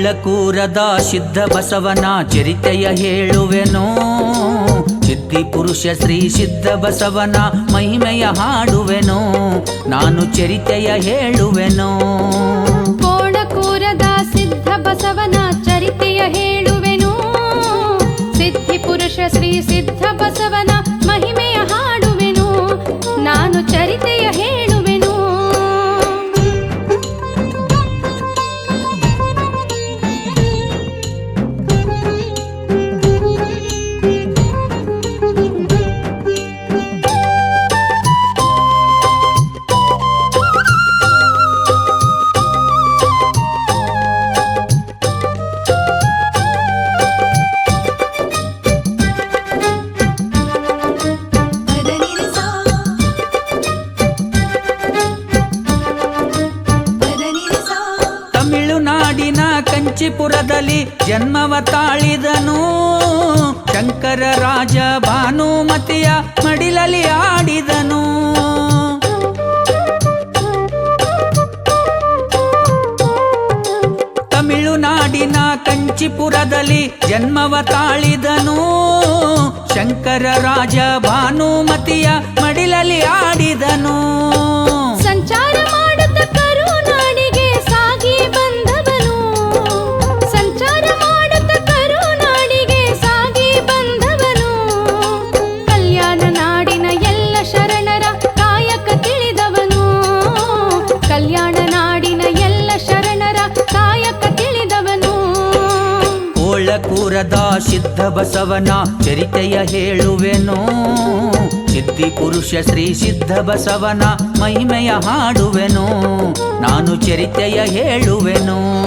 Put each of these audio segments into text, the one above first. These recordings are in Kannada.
ಕೋಳಕೂರದ ಸಿದ್ಧ ಬಸವನ ಚರಿತೆಯ ಹೇಳುವೆನೋ. ಸಿದ್ಧಿ ಪುರುಷ ಶ್ರೀ ಸಿದ್ಧ ಬಸವನ ಮಹಿಮೆಯ ಹಾಡುವೆನೋ. ನಾನು ಚರಿತೆಯ ಹೇಳುವೆನೋ. ಕೋಣಕೂರದ ಸಿದ್ಧ ಬಸವನ ಚರಿತೆಯ ಹೇಳುವೆನು. ಸಿದ್ಧಿ ಪುರುಷ ಶ್ರೀ ಸಿದ್ಧ ಬಸವನ ಮಹಿಮೆಯ ಹಾಡುವೆನು. ನಾನು ಚರಿತೆಯ ಜನ್ಮವ ತಾಳಿದನು. ಶಂಕರ ರಾಜ ಭಾನುಮತಿಯ ಮಡಿಲಲ್ಲಿ ಆಡಿದನು. ತಮಿಳುನಾಡಿನ ಕಂಚಿಪುರದಲ್ಲಿ ಜನ್ಮವ ತಾಳಿದನು. ಶಂಕರ ರಾಜ ಭಾನುಮತಿಯ ಮಡಿಲಲ್ಲಿ ಆಡಿದನು. ಸಂಚಾರ ಮಾಡುತ್ತ ಕರುನಾಡಿಗೆ ಕೋಳಕೂರದ ಸಿದ್ಧ ಬಸವನ ಚರಿತೆಯ ಹೇಳುವೆನು. ಸಿದ್ಧಿ ಪುರುಷ ಶ್ರೀ ಸಿದ್ಧ ಬಸವನ ಮಹಿಮೆಯ ಹಾಡುವೆನು. ನಾನು ಚರಿತೆಯ ಹೇಳುವೆನೋ.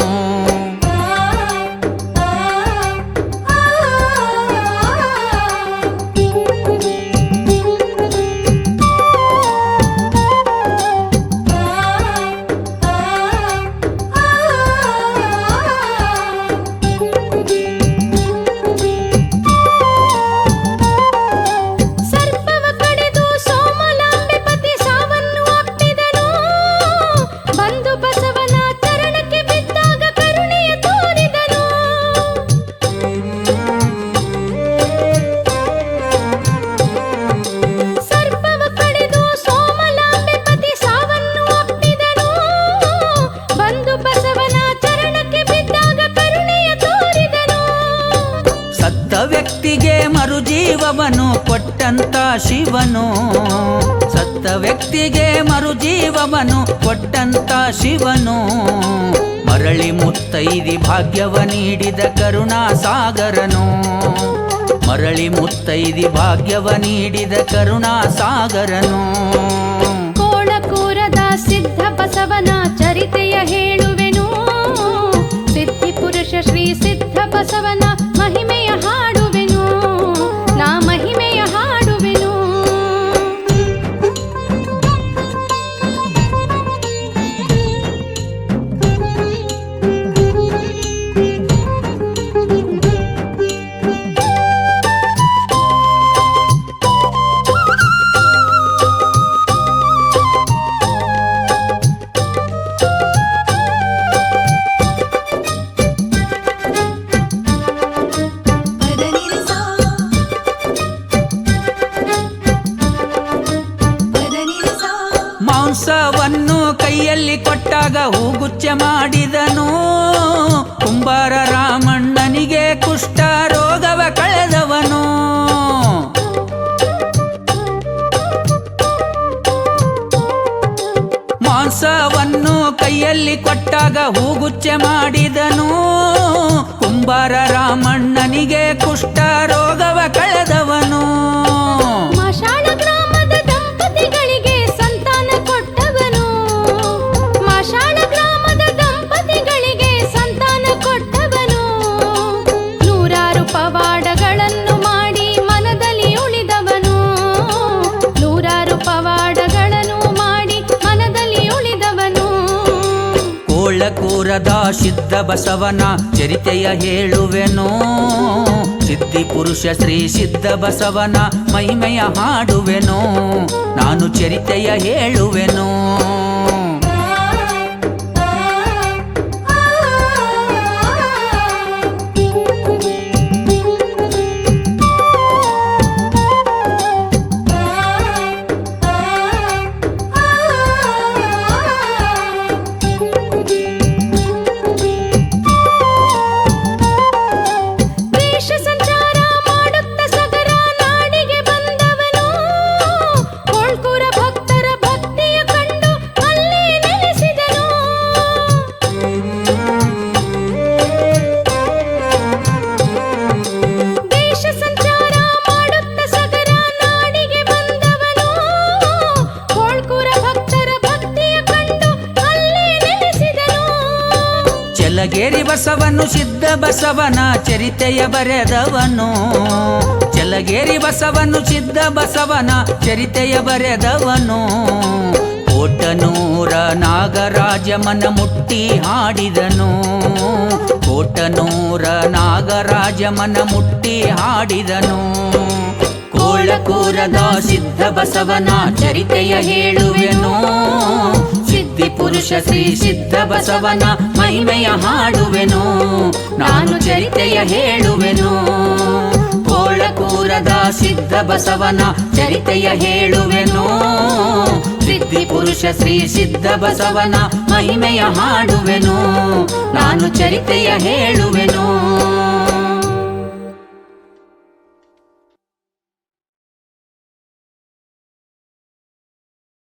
ಕೊಟ್ಟಂತ ಶಿವನು, ಸತ್ತ ವ್ಯಕ್ತಿಗೆ ಮರುಜೀವವನು ಕೊಟ್ಟಂತ ಶಿವನು. ಮರಳಿ ಮುತ್ತೈದಿ ಭಾಗ್ಯವ ನೀಡಿದ ಕರುಣಾ ಸಾಗರನು ಮರಳಿ ಮುತ್ತೈದಿ ಭಾಗ್ಯವ ನೀಡಿದ ಕರುಣಾ ಸಾಗರನು ಕೋಳಕೂರದ ಸಿದ್ಧ ಬಸವನ ಚರಿತೆಯ ಹೇಳುವೆನು. ಸಿದ್ಧಿ ಪುರುಷ ಶ್ರೀ ಸಿದ್ಧ ಬಸವನ ಮಾಡಿದನು. ಕುಂಬಾರ ರಾಮಣ್ಣನಿಗೆ ಕುಷ್ಠ ರೋಗವ ಕಳೆದವನು. ಮಾಂಸವನ್ನು ಕೈಯಲ್ಲಿ ಕೊಟ್ಟಾಗ ಹೂಗುಚ್ಚೆ ಮಾಡಿದನು. ಕುಂಬಾರ ರಾಮಣ್ಣನಿಗೆ ಕುಷ್ಠ ರೋಗವ ಕಳೆದವನು. ಕೋಳಕೂರದ ಸಿದ್ಧ ಬಸವನ ಚರಿತೆಯ ಹೇಳುವೆನೋ. ಸಿದ್ಧಿ ಪುರುಷ ಶ್ರೀ ಸಿದ್ಧ ಬಸವನ ಮಹಿಮೆಯ ಹಾಡುವೆನೋ. ನಾನು ಚರಿತೆಯ ಹೇಳುವೆನೋ. ಚಲಗೇರಿ ಬಸವನು, ಸಿದ್ಧ ಬಸವನ ಚರಿತೆಯ ಬರೆದವನು. ಚಲಗೇರಿ ಬಸವನು, ಸಿದ್ಧ ಬಸವನ ಚರಿತೆಯ ಬರೆದವನು. ಕೋಟನೂರ ನಾಗರಾಜ ಮನ ಮುಟ್ಟಿ ಹಾಡಿದನು. ಕೋಟನೂರ ನಾಗರಾಜ ಮನ ಮುಟ್ಟಿ ಹಾಡಿದನು. ಕೋಳಕೂರದ ಸಿದ್ಧ ಬಸವನ ಚರಿತೆಯ ಹೇಳುವೆನು. ಸಿದ್ಧಿ ಪುರುಷ ಶ್ರೀ ಸಿದ್ಧ ಬಸವನ ಮಹಿಮೆಯ ಹಾಡುವೆನು. ನಾನು ಚರಿತೆಯ ಹೇಳುವೆನು. ಕೋಳಕೂರದ ಸಿದ್ಧ ಬಸವನ ಚರಿತೆಯ ಹೇಳುವೆನು. ಸಿದ್ಧಿ ಪುರುಷ ಶ್ರೀ ಸಿದ್ಧ ಬಸವನ ಮಹಿಮೆಯ ಹಾಡುವೆನು. ನಾನು ಚರಿತೆಯ ಹೇಳುವೆನು.